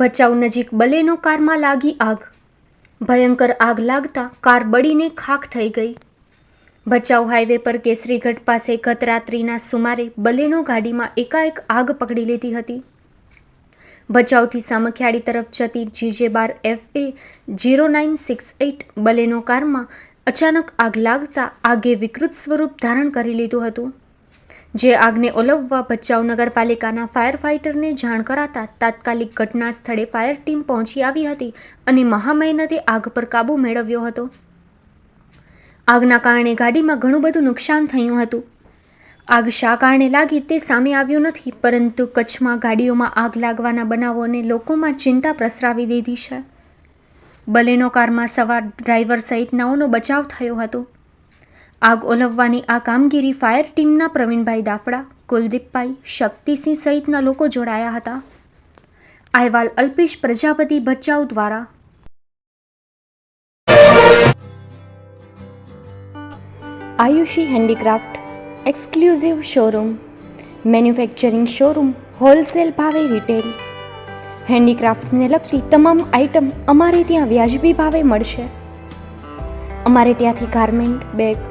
ભચાઉ નજીક બલેનો કારમાં લાગી આગ. ભયંકર આગ લાગતા કાર બળીને ખાખ થઈ ગઈ. ભચાઉ હાઈવે પર કેસરીગઢ પાસે ગત રાત્રિના સુમારે બલેનો ગાડીમાં એકાએક આગ પકડી લીધી હતી. ભચાઉથી સામખિયાળી તરફ જતી GJ bar F A zero nine six eight Baleno કારમાં અચાનક આગ લાગતા આગે વિકૃત સ્વરૂપ ધારણ કરી લીધું હતું. જે આગને ઓલવવા ભચાઉ નગરપાલિકાના ફાયર ફાઇટરને જાણ કરાતા તાત્કાલિક ઘટના સ્થળે ફાયર ટીમ પહોંચી આવી હતી અને મહામહેનતે આગ પર કાબૂ મેળવ્યો હતો. આગના કારણે ગાડીમાં ઘણું બધું નુકસાન થયું હતું. આગ શા કારણે લાગી તે સામે આવ્યું નથી, પરંતુ કચ્છમાં ગાડીઓમાં આગ લાગવાના બનાવોને લોકોમાં ચિંતા પ્રસરાવી દીધી છે. બલેનો કારમાં સવાર ડ્રાઈવર સહિત નવનો બચાવ થયો હતો. આગ ઓલવવાની આ કામગીરી ફાયર ટીમના પ્રવીણભાઈ દાફડા, કુલદીપભાઈ શક્તિસિંહ સહિતના લોકો જોડાયા હતા. અહેવાલ અલ્પેશ પ્રજાપતિ ભચાઉ દ્વારા. Ayushi handicraft, exclusive showroom, manufacturing showroom, wholesale ભાવે રિટેલ. હેન્ડીક્રાફ્ટ્સને લગતી તમામ આઇટમ અમારે ત્યાં વ્યાજબી ભાવે મળશે. અમારે ત્યાંથી garment, bag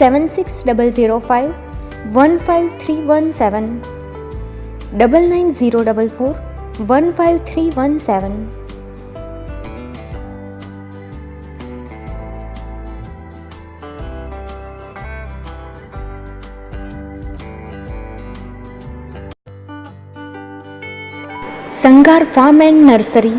Seven six double zero five one five three one seven double nine zero double four one five three one seven Sangar farm and nursery